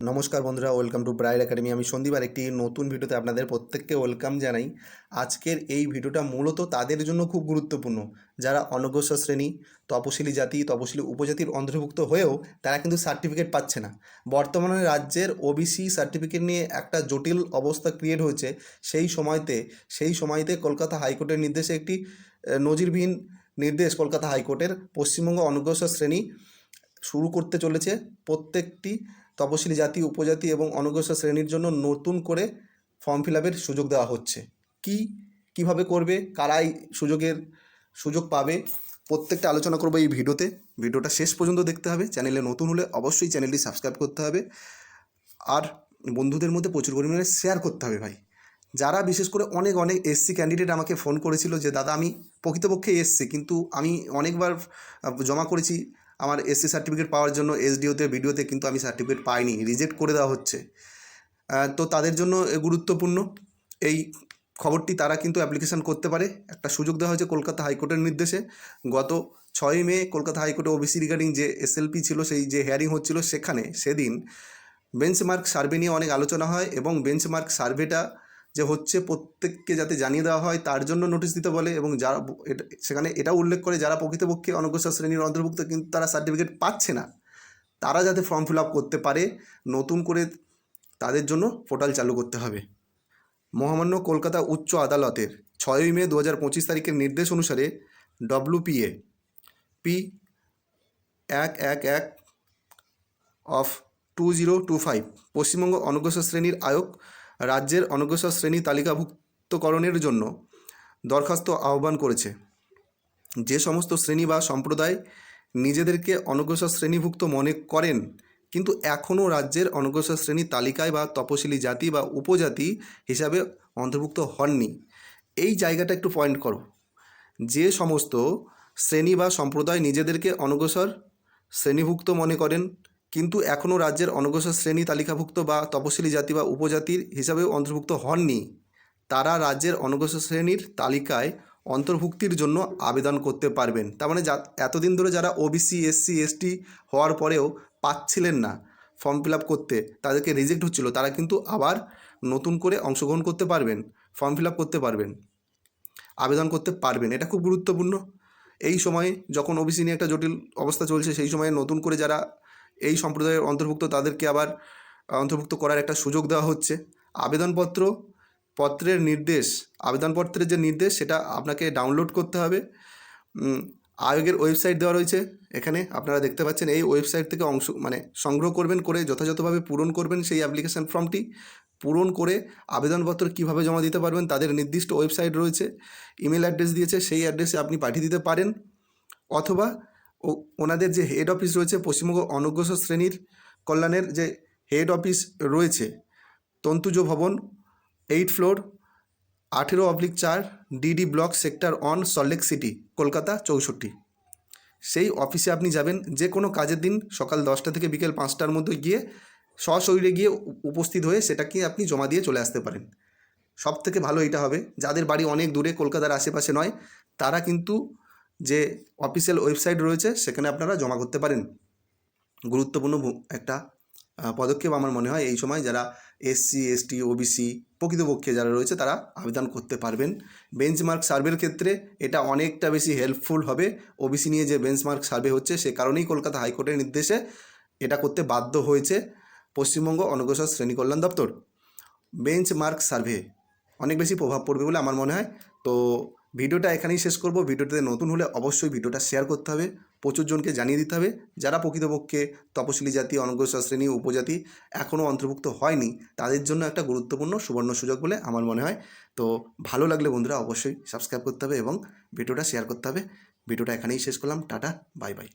নমস্কার বন্ধুরা, welcome to bride academy. আমি সন্দীপ আর একটি নতুন ভিডিওতে আপনাদের প্রত্যেককে ওয়েলকাম জানাই। আজকের এই ভিডিওটা মূলত তাদের জন্য খুব গুরুত্বপূর্ণ। যারা অনগ্রসর শ্রেণি, তপশিলি জাতি, তপশিলি উপজাতির অন্তর্ভুক্ত হয়েও তারা কিন্তু সার্টিফিকেট পাচ্ছে না। বর্তমানে রাজ্যের ওবিসি সার্টিফিকেট নিয়ে একটা জটিল অবস্থা ক্রিয়েট হয়েছে। সেই সময়তে সেই সময়তে কলকাতা হাইকোর্টের নির্দেশে একটি নজিরবিহীন নির্দেশ কলকাতা হাইকোর্টের পশ্চিমবঙ্গ অনগ্রসর শ্রেণি শুরু করতে চলেছে। প্রত্যেকটি তপশিলি জাতি, উপজাতি এবং অনগ্রসর শ্রেণির জন্য নতুন করে ফর্ম ফিল আপের সুযোগ দেওয়া হচ্ছে। কি, কীভাবে করবে কারাই সুযোগের সুযোগ পাবে, প্রত্যেকটা আলোচনা করব এই ভিডিওতে। ভিডিওটা শেষ পর্যন্ত দেখতে হবে। চ্যানেলে নতুন হলে অবশ্যই চ্যানেলটি সাবস্ক্রাইব করতে হবে। আর বন্ধুদের মধ্যে প্রচুর পরিমাণে শেয়ার করতে হবে ভাই। যারা বিশেষ করে অনেক অনেক এসসি ক্যান্ডিডেট আমাকে ফোন করেছিল যে, দাদা, আমি প্রকৃতপক্ষে এসছি কিন্তু আমি অনেকবার জমা করেছি আমার এসসি সার্টিফিকেট পাওয়ার জন্য এসডিওতে ভিডিওতে কিন্তু আমি সার্টিফিকেট পাইনি রিজেক্ট করে দেওয়া হচ্ছে। তো তাদের জন্য গুরুত্বপূর্ণ। এই খবরটি তারা কিন্তু অ্যাপ্লিকেশন করতে পারে। একটা সুযোগ দেওয়া হয়েছে কলকাতা হাইকোর্টের নির্দেশে। গত ছয়ই মে কলকাতা হাইকোর্টে ওবিসি রিগার্ডিং যে এসএলপি ছিল, সেই যে হেয়ারিং হচ্ছিল, সেখানে সেদিন বেঞ্চমার্ক সার্ভে নিয়ে অনেক আলোচনা হয় এবং বেঞ্চমার্ক সার্ভেটা যে হচ্ছে প্রত্যেককে যাতে জানিয়ে দেওয়া হয়, তার জন্য নোটিশ দিতে বলে এবং যারা এটা, সেখানে এটাও উল্লেখ করে যারা প্রকৃতপক্ষে অনগ্রসর শ্রেণির অন্তর্ভুক্ত কিন্তু তারা সার্টিফিকেট পাচ্ছে না। তারা যাতে ফর্ম ফিল আপ করতে পারে, নতুন করে তাদের জন্য পোর্টাল চালু করতে হবে। মহামান্য কলকাতা উচ্চ আদালতের ছয়ই মে দু হাজার পঁচিশ তারিখের নির্দেশ অনুসারে ডব্লিউপিএ পি এক এক এক of two zero two five Paschimbanga অনগ্রসর শ্রেণির আয়োগ রাজ্যের অনগ্রসর শ্রেণি তালিকাভুক্তকরণের জন্য দরখাস্ত আহ্বান করেছে। যে সমস্ত শ্রেণি বা সম্প্রদায় নিজেদেরকে অনগ্রসর শ্রেণীভুক্ত মনে করেন, কিন্তু এখনও রাজ্যের অনগ্রসর শ্রেণি তালিকায় বা তপশিলি জাতি বা উপজাতি হিসাবে অন্তর্ভুক্ত হননি। এই জায়গাটা একটু পয়েন্ট করো। যে সমস্ত শ্রেণি বা সম্প্রদায় নিজেদেরকে অনগ্রসর শ্রেণীভুক্ত মনে করেন কিন্তু এখনও রাজ্যের অনগ্রসর শ্রেণি তালিকাভুক্ত বা তপশিলি জাতি বা উপজাতির হিসাবেও অন্তর্ভুক্ত হননি। তারা রাজ্যের অনগ্রসর শ্রেণির তালিকায় অন্তর্ভুক্তির জন্য আবেদন করতে পারবেন। তার মানে যা, এতদিন ধরে যারা ওবিসি এসসি এসটি হওয়ার পরেও পাচ্ছিলেন না ফর্ম ফিল করতে, তাদেরকে রিজেক্ট হচ্ছিল। তারা কিন্তু আবার নতুন করে অংশগ্রহণ করতে পারবেন, ফর্ম ফিল করতে পারবেন, আবেদন করতে পারবেন। এটা খুব গুরুত্বপূর্ণ। এই সময়ে যখন ওবিসি নিয়ে একটা জটিল অবস্থা চলছে, সেই সময়ে নতুন করে যারা এই সম্প্রদায়ের অন্তর্ভুক্ত তাদেরকে আবার অন্তর্ভুক্ত করার একটা সুযোগ দেওয়া হচ্ছে। আবেদনপত্র, পত্রের নির্দেশ, আবেদনপত্রের যে নির্দেশ, সেটা আপনাকে ডাউনলোড করতে হবে। আয়োগের ওয়েবসাইট দেওয়া রয়েছে। এখানে আপনারা দেখতে পাচ্ছেন এই ওয়েবসাইট থেকে অংশ মানে সংগ্রহ করবেন করে, যথাযথভাবে পূরণ করবেন সেই অ্যাপ্লিকেশান ফর্মটি। পূরণ করে আবেদনপত্র কীভাবে জমা দিতে পারবেন, তাদের নির্দিষ্ট ওয়েবসাইট রয়েছে। ইমেল অ্যাড্রেস দিয়েছে, সেই অ্যাড্রেসে আপনি পাঠিয়ে দিতে পারেন। অথবা ও ওনাদের যে হেড অফিস রয়েছে পশ্চিমবঙ্গ অনগ্রসর শ্রেণির কল্যাণের যে হেড অফিস রয়েছে, তন্তুজ ভবন এইট ফ্লোর আঠেরো অবলিক চার DD block sector on Salt Lake city Kolkata, চৌষট্টি। সেই অফিসে আপনি যাবেন, যে কোনো কাজের দিন সকাল দশটা থেকে বিকেল পাঁচটার মধ্যে গিয়ে সশরীরে গিয়ে উপস্থিত হয়ে সেটাকে আপনি জমা দিয়ে চলে আসতে পারেন। সব থেকে ভালো এটা হবে, যাদের বাড়ি অনেক দূরে, কলকাতার আশেপাশে নয়, তারা কিন্তু যে অফিসিয়াল ওয়েবসাইট রয়েছে, সেখানে আপনারা জমা করতে পারেন। গুরুত্বপূর্ণ একটা পদক্ষেপ আমার মনে হয় এই সময় যারা এসসি এসটি ওবিসি প্রকৃতপক্ষে যারা রয়েছে, তারা আবেদন করতে পারবেন। বেঞ্চমার্ক সার্ভের ক্ষেত্রে এটা অনেকটা বেশি হেল্পফুল হবে। ওবিসি নিয়ে যে বেঞ্চমার্ক সার্ভে হচ্ছে, সে কারণেই কলকাতা হাইকোর্টের নির্দেশে এটা করতে বাধ্য হয়েছে পশ্চিমবঙ্গ অনগ্রসর শ্রেণি কল্যাণ দপ্তর। বেঞ্চমার্ক সার্ভে অনেক বেশি প্রভাব পড়বে বলে আমার মনে হয়। তো ভিডিওটা এখানেই শেষ করব। ভিডিওটাতে নতুন হলে অবশ্যই ভিডিওটা শেয়ার করতে হবে। প্রচুর জনকে জানিয়ে দিতে হবে। যারা প্রকৃতপক্ষে তপশিলি জাতি, অনগ্রসর শ্রেণি, উপজাতি এখনও অন্তর্ভুক্ত হয়নি, তাদের জন্য একটা গুরুত্বপূর্ণ সুবর্ণ সুযোগ বলে আমার মনে হয়। তো ভালো লাগলে বন্ধুরা অবশ্যই সাবস্ক্রাইব করতে হবে এবং ভিডিওটা শেয়ার করতে হবে। ভিডিওটা এখানেই শেষ করলাম। Tata bye bye